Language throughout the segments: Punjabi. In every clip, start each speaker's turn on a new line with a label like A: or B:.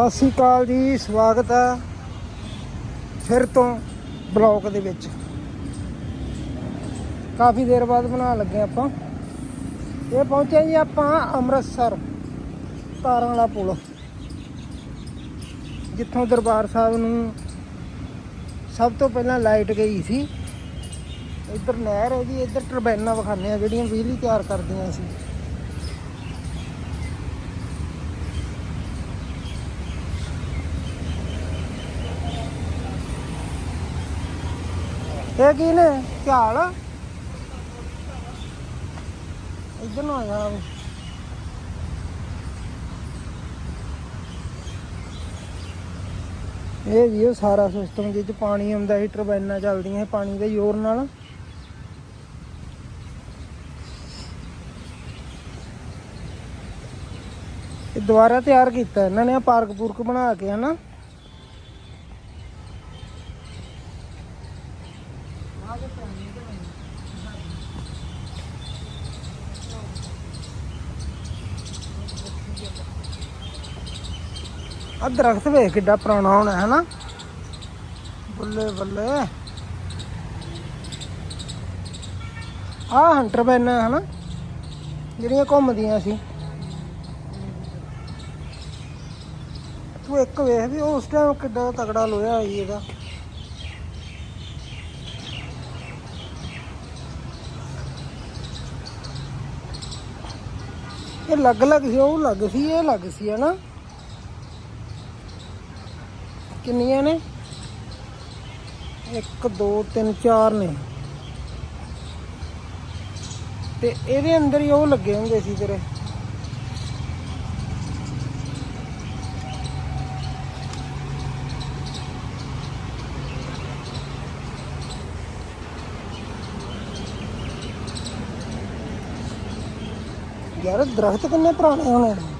A: ਸਤਿ ਸ੍ਰੀ ਅਕਾਲ ਜੀ, ਸਵਾਗਤ ਹੈ ਫਿਰ ਤੋਂ ਬਲੌਗ ਦੇ ਵਿੱਚ। ਕਾਫੀ ਦੇਰ ਬਾਅਦ ਬਣਾਉਣ ਲੱਗੇ ਆਪਾਂ। ਇਹ ਪਹੁੰਚੇ ਜੀ ਆਪਾਂ ਅੰਮ੍ਰਿਤਸਰ ਤਾਰਾਂ ਵਾਲਾ ਪੁਲ। ਜਿੱਥੋਂ ਦਰਬਾਰ ਸਾਹਿਬ ਨੂੰ ਸਭ ਤੋਂ ਪਹਿਲਾਂ ਲਾਈਟ ਗਈ ਸੀ। ਇੱਧਰ ਨਹਿਰ ਹੈ ਜੀ, ਇੱਧਰ ਟਰਬਾਈਨਾਂ ਵਿਖਾਉਂਦੇ ਆ ਜਿਹੜੀਆਂ ਬਿਜਲੀ ਤਿਆਰ ਕਰਦੀਆਂ ਸੀ। ਇਹ ਕੀ ਨੇ ਝਾਲ। ਇੱਧਰ ਨੂੰ ਆ ਜਾ। ਇਹ ਜੀ ਉਹ ਸਾਰਾ ਸਿਸਟਮ ਜਿਹ ਚ ਪਾਣੀ ਆਉਂਦਾ ਸੀ ਟਰਬਾਈਨਾਂ ਚੱਲਦੀਆਂ ਸੀ ਪਾਣੀ ਦੇ ਜ਼ੋਰ ਨਾਲ। ਇਹ ਦੁਬਾਰਾ ਤਿਆਰ ਕੀਤਾ ਇਹਨਾਂ ਨੇ ਪਾਰਕ ਪੂਰਕ ਬਣਾ ਕੇ ਹਨਾ। ਆ ਦਰਖਤ ਵੇਖ ਕਿੱਡਾ ਪੁਰਾਣਾ ਹੋਣਾ ਹੈ ਨਾ ਬੱਲੇ ਬੱਲੇ। ਆ ਹੰਟਰ ਬੈਨ ਹੈ ਨਾ ਜਿਹੜੀਆਂ ਘੁੰਮਦੀਆਂ ਸੀ। ਤੂੰ ਇੱਕ ਵੇਖ ਵੀ ਉਸ ਟਾਈਮ ਕਿੱਡਾ ਤਗੜਾ ਲੋਹਾ ਸੀ ਇਹਦਾ। ਇਹ ਲੱਗ ਲੱਗ ਸੀ, ਉਹ ਲੱਗ ਸੀ, ਇਹ ਲੱਗ ਸੀ ਹੈ ਨਾ ਕਿੰਨੀਆਂ ਨੇ? 1 2 3 4 ਨੇ। ਤੇ ਇਹਦੇ ਅੰਦਰ ਹੀ ਉਹ ਲੱਗੇ ਹੁੰਦੇ ਸੀ ਤੇਰੇ ਯਾਰ, ਦਰਖਤ ਕਿੰਨੇ ਪੁਰਾਣੇ ਹੋਣੇ? ਨੇ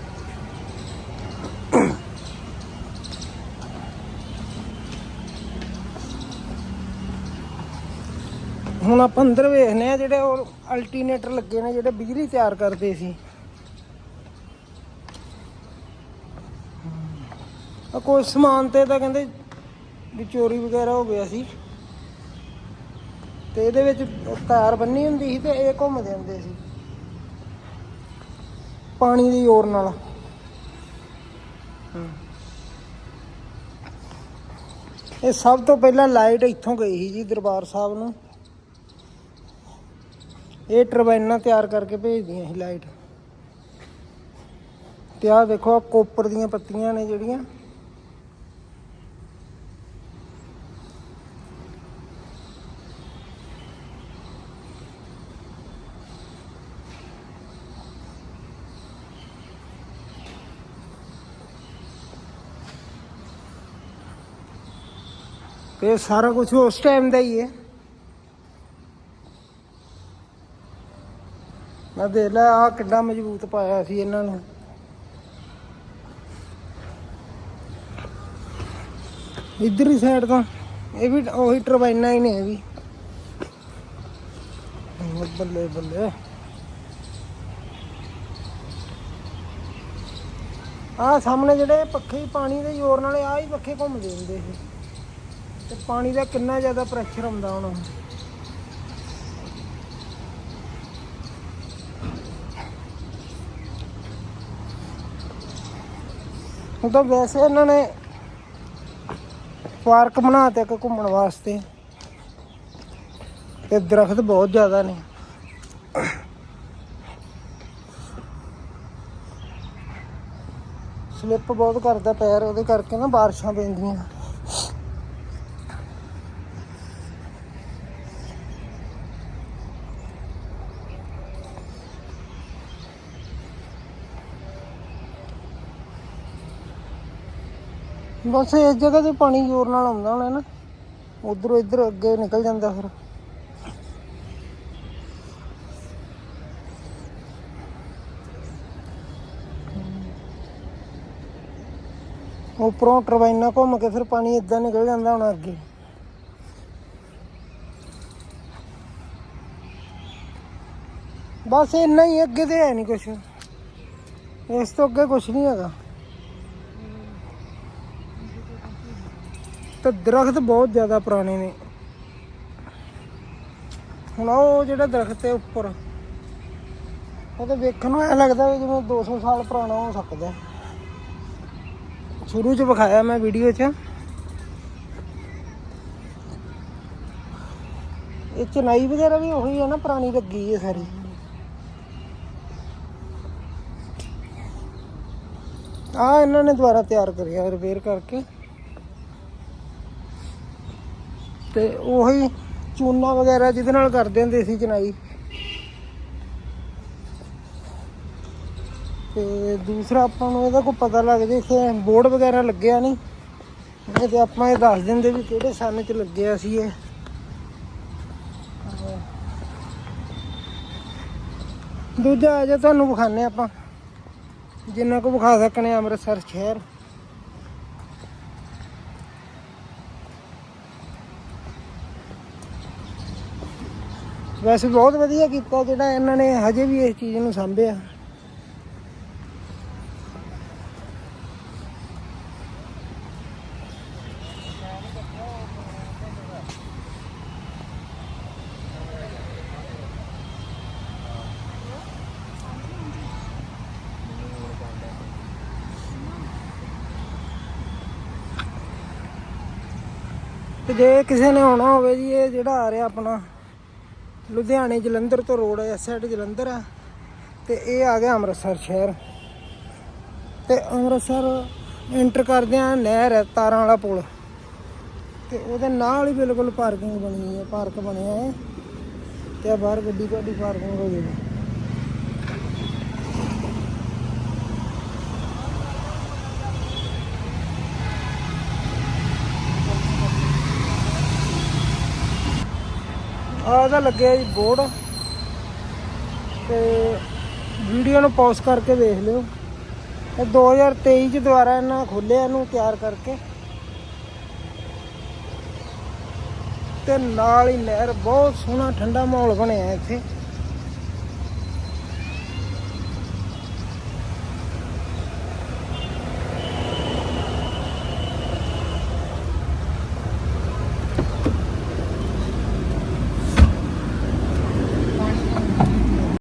A: ਹੁਣ ਆਪਾਂ ਅੰਦਰ ਵੇਖਨੇ ਆ ਜਿਹੜੇ ਉਹ ਅਲਟਰਨੇਟਰ ਲੱਗੇ ਨੇ, ਜਿਹੜੇ ਬਿਜਲੀ ਤਿਆਰ ਕਰਦੇ ਸੀ। ਆ ਕੋਈ ਸਮਾਨ ਤੇ ਤਾਂ ਕਹਿੰਦੇ ਵੀ ਚੋਰੀ ਵਗੈਰਾ ਹੋ ਗਿਆ ਸੀ। ਤੇ ਇਹਦੇ ਵਿੱਚ ਤਾਰ ਬੰਨੀ ਹੁੰਦੀ ਸੀ ਤੇ ਇਹ ਘੁੰਮਦੇ ਹੁੰਦੇ ਸੀ। ਪਾਣੀ ਦੀ ਓਰ ਨਾਲ। ਇਹ ਸਭ ਤੋਂ ਪਹਿਲਾਂ ਲਾਈਟ ਇੱਥੋਂ ਗਈ ਸੀ ਜੀ ਦਰਬਾਰ ਸਾਹਿਬ ਨੂੰ। ਇਹ ਟਰਬਾਈਨਾਂ ਤਿਆਰ ਕਰਕੇ ਭੇਜਦੀਆਂ ਸੀ ਲਾਈਟ ਤੇ ਆਹ ਦੇਖੋ ਆਹ ਕੋਪਰ ਦੀਆਂ ਪੱਤੀਆਂ ਨੇ ਜਿਹੜੀਆਂ। ਤੇ ਸਾਰਾ ਕੁਝ ਉਸ ਟਾਈਮ ਦਾ ਹੀ ਹੈ। ਮੈਂ ਦੇਖ ਲੈ ਆ ਕਿੱਡਾ ਮਜ਼ਬੂਤ ਪਾਇਆ ਸੀ ਇਹਨਾਂ ਨੂੰ। ਇਧਰਲੀ ਸਾਈਡ ਤੋਂ ਇਹ ਵੀ ਉਹੀ ਟਰਬਾਈਨਾਂ ਹੀ ਨੇ ਇਹ ਵੀ। ਬੱਲੇ ਬੱਲੇ। ਆ ਸਾਹਮਣੇ ਜਿਹੜੇ ਪੱਖੇ ਪਾਣੀ ਦੇ ਜ਼ੋਰ ਨਾਲ ਆ ਹੀ ਪੱਖੇ ਘੁੰਮਦੇ ਹੁੰਦੇ ਸੀ। ਤੇ ਪਾਣੀ ਦਾ ਕਿੰਨਾ ਜ਼ਿਆਦਾ ਪ੍ਰੈਸ਼ਰ ਹੁੰਦਾ ਹੁਣ। ਹੁਣ ਤਾਂ ਵੈਸੇ ਇਹਨਾਂ ਨੇ ਪਾਰਕ ਬਣਾ ਤੇ ਇੱਕ ਘੁੰਮਣ ਵਾਸਤੇ। ਤੇ ਦਰਖਤ ਬਹੁਤ ਜ਼ਿਆਦਾ ਨੇ। ਸਲਿੱਪ ਬਹੁਤ ਕਰਦਾ ਪੈਰ, ਉਹਦੇ ਕਰਕੇ ਨਾ ਬਾਰਿਸ਼ਾਂ ਪੈਂਦੀਆਂ। ਬਸ ਇਸ ਜਗ੍ਹਾ ਤੇ ਪਾਣੀ ਜ਼ੋਰ ਨਾਲ ਆਉਂਦਾ ਹੋਣਾ ਨਾ, ਉਧਰੋਂ ਇੱਧਰ ਅੱਗੇ ਨਿਕਲ ਜਾਂਦਾ ਫਿਰ। ਉੱਪਰੋਂ ਟਰਬਾਈਨਾਂ ਘੁੰਮ ਕੇ ਫਿਰ ਪਾਣੀ ਇਦਾਂ ਨਿਕਲ ਜਾਂਦਾ ਹੋਣਾ ਅੱਗੇ। ਬਸ ਇੰਨਾ ਹੀ, ਅੱਗੇ ਤੇ ਹੈ ਨਹੀਂ ਕੁਛ। ਇਸ ਤੋਂ ਅੱਗੇ ਕੁਛ ਨਹੀਂ ਹੈਗਾ। ਤੇ ਦਰਖਤ ਬਹੁਤ ਜ਼ਿਆਦਾ ਪੁਰਾਣੇ ਨੇ। ਹੁਣ ਉਹ ਜਿਹੜਾ ਦਰਖਤ ਹੈ ਉੱਪਰ, ਉਹ ਤਾਂ ਵੇਖਣ ਨੂੰ ਐ ਲੱਗਦਾ ਜਿਵੇਂ 200 ਸਾਲ ਪੁਰਾਣਾ ਹੋ ਸਕਦਾ ਸ਼ੁਰੂ ਚ ਵਿਖਾਇਆ ਮੈਂ ਵੀਡੀਓ 'ਚ। ਇਹ ਚਨਾਈ ਵਗੈਰਾ ਵੀ ਉਹੀ ਹੈ ਨਾ, ਪੁਰਾਣੀ ਲੱਗੀ ਹੈ ਸਾਰੀ। ਆ ਇਹਨਾਂ ਨੇ ਦੁਬਾਰਾ ਤਿਆਰ ਕਰਿਆ ਰਿਪੇਅਰ ਕਰਕੇ। ਤੇ ਉਹੀ ਚੂਨਾ ਵਗੈਰਾ ਜਿਹਦੇ ਨਾਲ ਕਰਦੇ ਹੁੰਦੇ ਸੀ ਚਨਾਈ ਤੇ ਦੂਸਰਾ ਆਪਾਂ ਨੂੰ ਇਹਦਾ ਕੋਈ ਪਤਾ ਲੱਗ ਜੇ ਕਿ ਬੋਰਡ ਵਗੈਰਾ ਲੱਗਿਆ ਨਹੀਂ। ਇਹ ਤੇ ਆਪਾਂ ਇਹ ਦੱਸ ਦਿੰਦੇ ਵੀ ਕਿਹੜੇ ਸਨ ਚ ਲੱਗਿਆ ਸੀ ਇਹ। ਦੂਜਾ ਆ ਜਾ, ਤੁਹਾਨੂੰ ਵਿਖਾਣੇ ਆਪਾਂ। ਜਿੰਨਾ ਕੋ ਵਿਖਾ ਸਕਣੇ ਆ ਅੰਮ੍ਰਿਤਸਰ ਸ਼ਹਿਰ। ਵੈਸੇ ਬਹੁਤ ਵਧੀਆ ਕੀਤਾ ਜਿਹੜਾ ਇਹਨਾਂ ਨੇ ਹਜੇ ਵੀ ਇਸ ਚੀਜ਼ ਨੂੰ ਸੰਭਿਆ। ਤੇ ਜੇ ਕਿਸੇ ਨੇ ਆਉਣਾ ਹੋਵੇ ਜੀ, ਇਹ ਜਿਹੜਾ ਆ ਰਿਹਾ ਆਪਣਾ। ਲੁਧਿਆਣੇ ਜਲੰਧਰ ਤੋਂ ਰੋਡ ਹੈ ਇਸ ਸਾਈਡ ਜਲੰਧਰ ਆ। ਤੇ ਇਹ ਆ ਗਿਆ ਅੰਮ੍ਰਿਤਸਰ ਸ਼ਹਿਰ। ਤੇ ਅੰਮ੍ਰਿਤਸਰ ਐਂਟਰ ਕਰਦੇ ਆ ਨਹਿਰ ਹੈ ਤਾਰਾਂ ਵਾਲਾ ਪੁਲ। ਤੇ ਉਹਦੇ ਨਾਲ ਹੀ ਬਿਲਕੁਲ ਪਾਰਕਿੰਗ ਬਣੀ ਹੈ ਪਾਰਕ ਬਣਿਆ ਹੈ ਤੇ ਬਾਹਰ ਗੱਡੀ ਤੁਹਾਡੀ ਪਾਰਕਿੰਗ ਹੋ ਗਈ। ਆਹ ਉਹਦਾ ਲੱਗਿਆ ਜੀ ਬੋਰਡ। ਤੇ ਵੀਡੀਓ ਨੂੰ ਪੌਜ਼ ਕਰਕੇ ਦੇਖ ਲਿਓ। ਇਹ 2023 ਚ ਦੁਬਾਰਾ ਇਹਨਾਂ ਖੋਲਿਆ, ਇਹਨੂੰ ਤਿਆਰ ਕਰਕੇ। ਤੇ ਨਾਲ ਹੀ ਨਹਿਰ, ਬਹੁਤ ਸੋਹਣਾ, ਠੰਡਾ ਮਾਹੌਲ ਬਣਿਆ ਇੱਥੇ।